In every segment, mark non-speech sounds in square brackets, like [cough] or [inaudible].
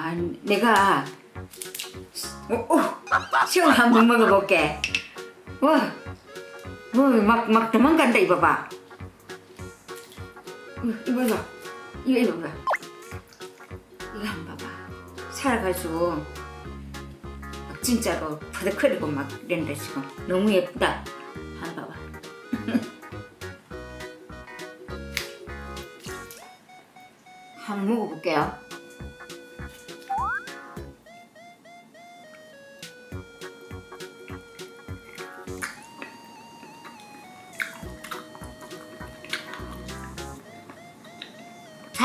아, 내가 어, 어, 시원 한번 먹어볼게. 와, 뭐막 막 도망간다 이봐봐. 어, 이봐봐, 이거 이봐봐. 이거 한번 봐봐. 살아가지고 막 진짜로 퍼덕거리고 막 이런다 지금 너무 예쁘다. 한번 봐봐. [laughs] 한번 먹어볼게요.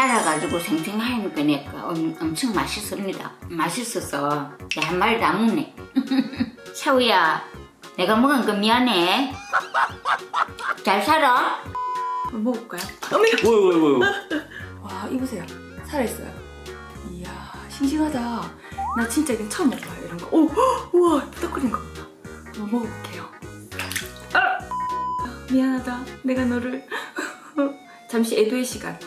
살아가지고 생생하니까 내가 엄- 엄청 맛있습니다. 맛있어서 내한 마리도 안 먹네. [laughs] 샤우야, 내가 먹은 거 미안해. 잘 살아? 먹어볼까요? 어머 뭐야 뭐야 뭐야 [laughs] 와 이보세요 살아있어요 이야 싱싱하다 나 진짜 이건 처음 먹어봐요 이런 거 오, [gasps] 우와 푸덕거리는 거 한번 먹어볼게요 아! 미안하다 내가 너를 [laughs] 잠시 애도의 시간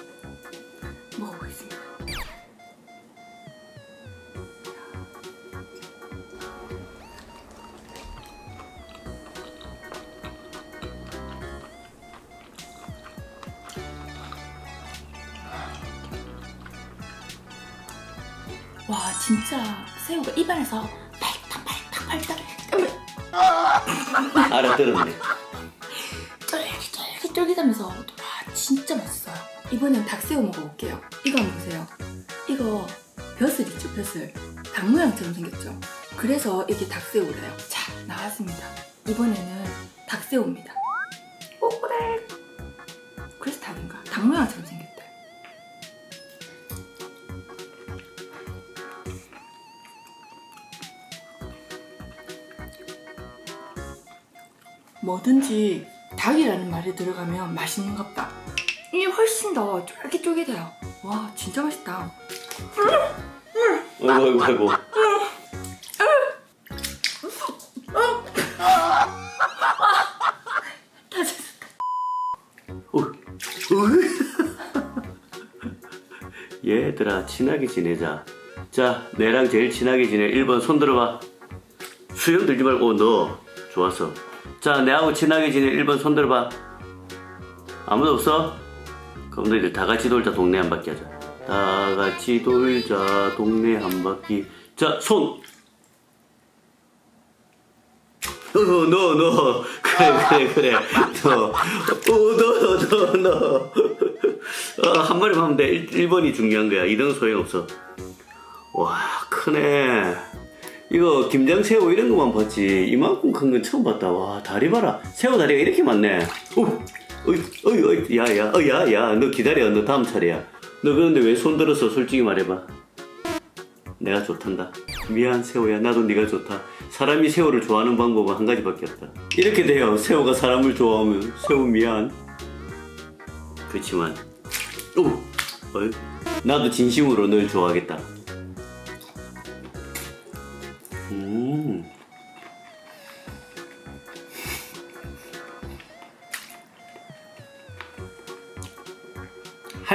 새우가 입안에서 팔딱팔딱팔딱 알아들었네. 쫄깃 쫄깃 쫄깃하면서 와 진짜 맛있어요. 이번엔 닭새우 먹어볼게요. 이거 한번 보세요. 이거 벼슬 있죠 벼슬? 닭 모양처럼 생겼죠? 그래서 이게 닭새우래요. 자 나왔습니다. 이번에는 닭새우입니다. 꼬꼬댁 그래서 닭인가? 닭 모양처럼 뭐든지 닭이라는 말이 들어가면 맛있는 것 같다. 이게 훨씬 더 쫄깃쫄깃해요. 와 진짜 맛있다. 아이고 아이고 아이고. 얘들아 친하게 지내자. 자 내랑 제일 친하게 지내. 1번 손 들어봐. 수염 들지 말고 너. 좋았어 자 내하고 친하게 지내 1번 손 들어봐 아무도 없어? 그럼 너희들 다 같이 돌자 동네 한 바퀴 하자 다 같이 돌자 동네 한 바퀴 자손 어, 너, 너, 그래, 그래, 그래, 너, 어, 너, 너, 너, 너. 어, 한 마리만 하면 돼. 1, 번이 중요한 거야. 2등은 소용없어. 와, 크네. 이거 김장새우 이런 것만 봤지. 이만큼 큰 건 처음 봤다. 와, 다리 봐라. 새우 다리가 이렇게 많네. 오, 어이, 어이, 어이, 야, 야, 어, 야, 야, 너 기다려. 너 다음 차례야. 너 그런데 왜 손 들어서 솔직히 말해봐. 내가 좋단다. 미안 새우야 나도 네가 좋다. 사람이 새우를 좋아하는 방법은 한 가지밖에 없다. 이렇게 돼요. 새우가 사람을 좋아하면 새우 미안. 그렇지만 오, 어이, 나도 진심으로 널 좋아하겠다.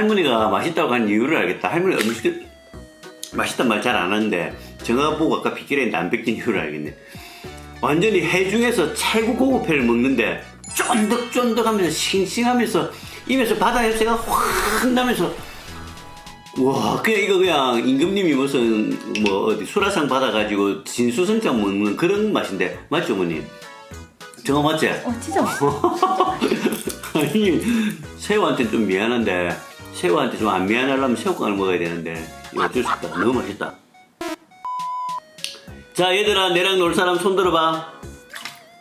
할머니가 맛있다고 한 이유를 알겠다. 할머니 음식 맛있단 말 잘 안 하는데 제가 보고 아까 빗길에 안 뺏긴 이유를 알겠네. 완전히 해 중에서 최고 고급 회를 먹는데 쫀득쫀득하면서 싱싱하면서 입에서 바다 냄새가 확 나면서 와 그냥 이거 그냥 임금님이 무슨 뭐 어디 수라상 받아가지고 진수성찬 먹는 그런 맛인데 맞죠 어머님? 정말 맞지? 어 진짜. [laughs] 아니 새우한테 좀 미안한데 새우한테 좀 안 미안하려면 새우깡을 먹어야 되는데 이거 어쩔 수 없다. 너무 맛있다. 자 얘들아 내랑 놀 사람 손 들어봐.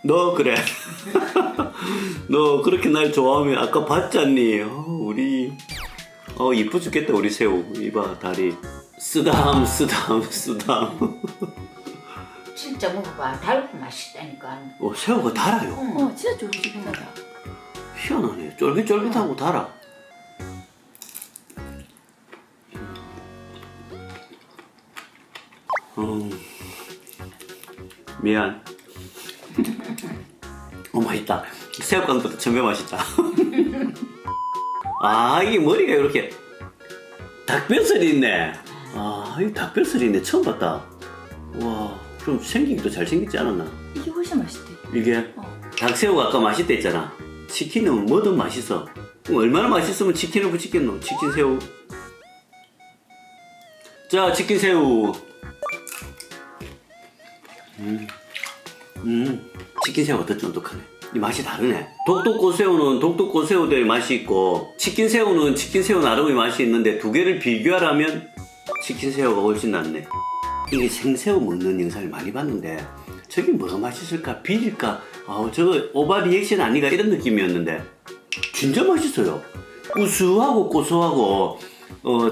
너 그래. [laughs] 너 그렇게 날 좋아하면 아까 봤잖니. 어, 우리. 어 이쁘 죽겠다 우리 새우. 이봐 다리. 쓰담 쓰담 쓰담 진짜 먹어봐. 달고 맛있다니까. 어 새우가 달아요. 어 진짜 쫄깃쫄깃하다. 희한하네. 쫄깃쫄깃하고 달아 음, 미안 [laughs] 어 맛있다 새우깡보다 천배 맛있다 [laughs] 아 이게 머리가 이렇게 닭뼈살이 있네 아 와, 이 닭뼈살인데 처음 봤다. 와, 좀 생기기도 잘생겼지 않았나? 이게 훨씬 맛있대. 이게 어. 닭새우가 아까 맛있다 했잖아. 치킨은 뭐든 맛있어. 그럼 얼마나 맛있으면 치킨을 붙이겠노? 치킨 새우. 자, 치킨 새우. 음, 음, 치킨 새우가 더 쫀득하네. 이 맛이 다르네. 독도 꽃새우는 독도 꽃새우들의 맛이 있고, 치킨 새우는 치킨 새우 나름의 맛이 있는데 두 개를 비교하라면 치킨 새우가 훨씬 낫네. 이게 생새우 먹는 영상을 많이 봤는데 저게 뭐가 맛있을까 비릴까 아 저거 오바 리액션 아니가 이런 느낌이었는데 진짜 맛있어요 우수하고 고소하고 어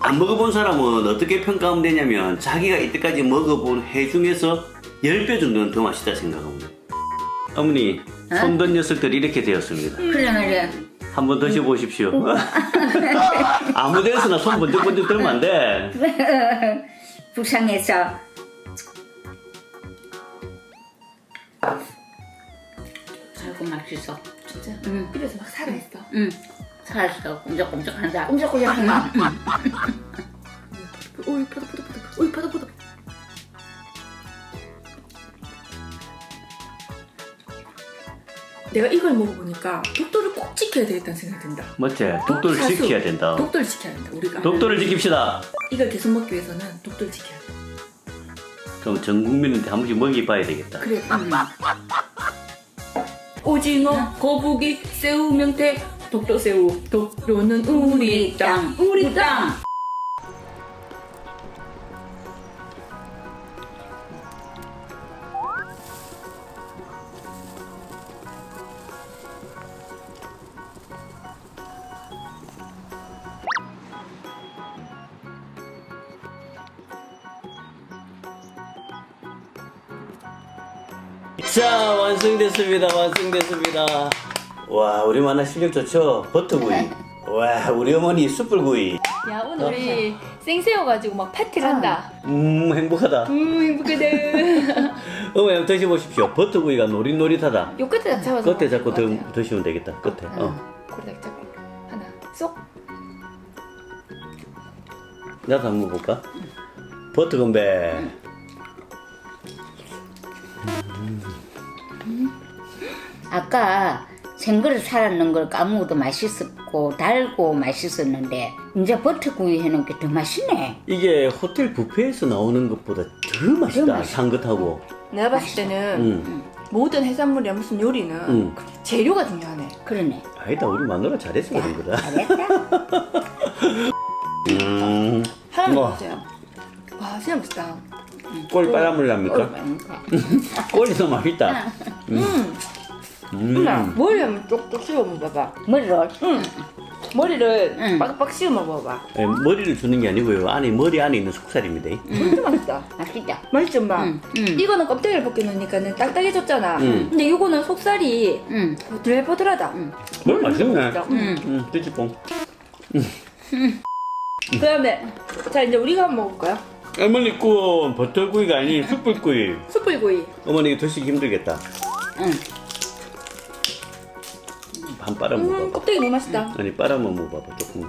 안 먹어본 사람은 어떻게 평가하면 되냐면 자기가 이때까지 먹어본 해 중에서 10배 정도는 더 맛있다 생각합니다 어머니 손던 녀석들이 이렇게 되었습니다 그래 말이야. 한번 드셔보십시오 [laughs] 아무 데서나 손 번쩍번쩍 들면 안돼 불쌍해서 살고 맛있어. 진짜. 응. 입에서 막 살아있어. 응. 살았어. 꼼짝꼼짝한다. 꼼짝꼼짝한다. [laughs] 오이 포도포도포도. 오이 포도포도. 내가 이걸 먹어보니까 독도를 꼭 지켜야 되겠다는 생각이 든다. 맞지? 독도를 사수. 지켜야 된다 독도를 지켜야 된다. 우리가 독도를 지킵시다 이걸 계속 먹기 위해서는 독도를 지켜야 돼. 그럼 전 국민한테 한 번씩 먹여봐야 되겠다. 그래. 응. 오징어, 거북이, 새우, 명태, 독도 새우. 독도는 우리 땅. 우리 땅. 자, 완성됐습니다. 완성됐습니다. 와, 우리 만화 실력 좋죠? 버터구이. 와, 우리 어머니 숯불구이. 야 오늘 우리 생새우 가지고 막 파티를 한다. 음, 행복하다. 음 행복하다. [laughs] 어머니 한번 드셔보십시오. 버터구이가 노릿노릿하다. 요 끝에 딱 잡아서. 끝에 잡고 드. 드시면 되겠다. 끝에. 어. 고리 딱 잡고 하나 쏙. 나도 한번 볼까? 버터 건배. 아까 생그릇 살았는 걸 까먹어도 맛있었고 달고 맛있었는데 이제 버터구이 해놓은 게 더 맛있네. 이게 호텔 뷔페에서 나오는 것보다 더 맛있다. 맛있어. 향긋하고. 내가 봤을 때는 음. 모든 해산물이나 무슨 요리는 음. 그 재료가 중요하네. 그러네. 아니다, 우리 마누라 잘해서 그런 거다. 잘했다. [laughs] 음. 하나만 우와. 주세요. 와 진짜 맛있다. 꼴 빨아물 납니까? 꼴이 [laughs] 더 맛있다. 음. 음. 엄마 머리 한번 쪽쪽 씹어 먹어봐. 머리를 응. 머리를 응. 빡빡 씹어 먹어봐. 예, 머리를 주는 게 아니고요. 안에 머리 안에 있는 속살입니다. 진짜 맛있다. 맛있다. 맛있지 엄마? 응, 응. 이거는 껍데기를 벗겨놓으니까는 딱딱해졌잖아. 응. 근데 이거는 속살이 응. 보들보들하다. 응. 뭐 맛있네. 진짜. 응. 음, 찌찌뽕. 그다음에 자 이제 우리가 한번 먹을까요? 어머니 구운 버터구이가 아닌 숯불구이. 숯불구이. 어머니 드시기 힘들겠다. 응. 반 빨아 음 먹어봐. 껍데기 너무 맛있다. 아니 빨아만 먹어봐 조금.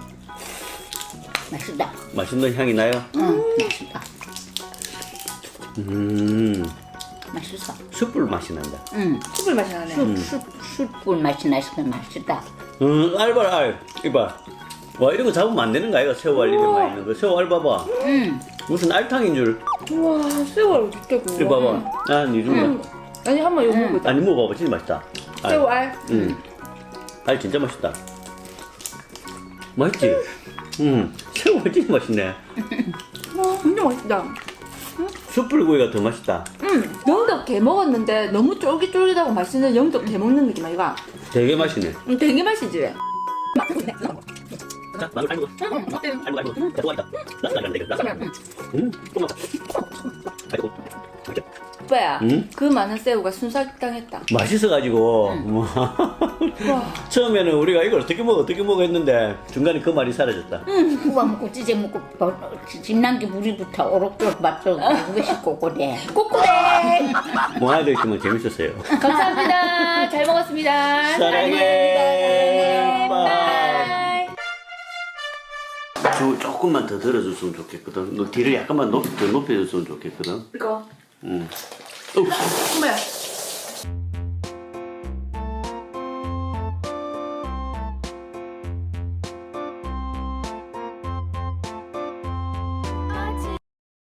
맛있다. 맛있는 향이 나요? 응. 맛있다. 음, 맛있어. 숯불 맛이 난다. 응. 숯불 맛이 나네. 숯, 숯, 숯불 맛이 나서 맛있다. 음, 알바 알. 이봐. 와 이런 거 잡으면 안 되는 거 아이가 새우 알 이름 많이 있는 거. 새우 알 봐봐. 응. 무슨 알탕인 줄. 우와 새우알 진짜 구워. 이거 봐봐. 아, 니 좀. 음. 아니 한번 이거 음. 먹어보자. 아니 먹어봐봐 진짜 맛있다. 알. 새우알. 음. 알 진짜 맛있다. 맛있지? 음. 새우가 진짜 맛있네. 와 진짜 맛있다. 숯불구이가 더 맛있다. 음 영덕 게 먹었는데 너무 쫄깃쫄깃하고 맛있는 영덕 게 먹는 느낌 아이가. 되게 맛있네. 음, 되게 맛있지. 자, 마늘 알고. 알고 알고. 자, 좋아했다. 나도 안 되겠다. 음, 또 맛있다. 아이고. 오빠야. 음? 그 많은 새우가 순삭당했다. 맛있어가지고 뭐 [laughs] 와. 처음에는 우리가 이걸 어떻게 먹어 어떻게 먹어 했는데 중간에 그 말이 사라졌다. 구워 먹고 찌재 먹고 진난게 물이부터 오록조록 맛도 그게 싶고 그래. 꼬꼬대. 뭐 하나 더 있지만 재밌었어요. 감사합니다. 잘 먹었습니다. 사랑해. 바이. 바이. 주, 조금만 더 들어줬으면 좋겠거든. 너 뒤를 약간만 높, 더 높여줬으면 좋겠거든. 이거 응. 어, 정말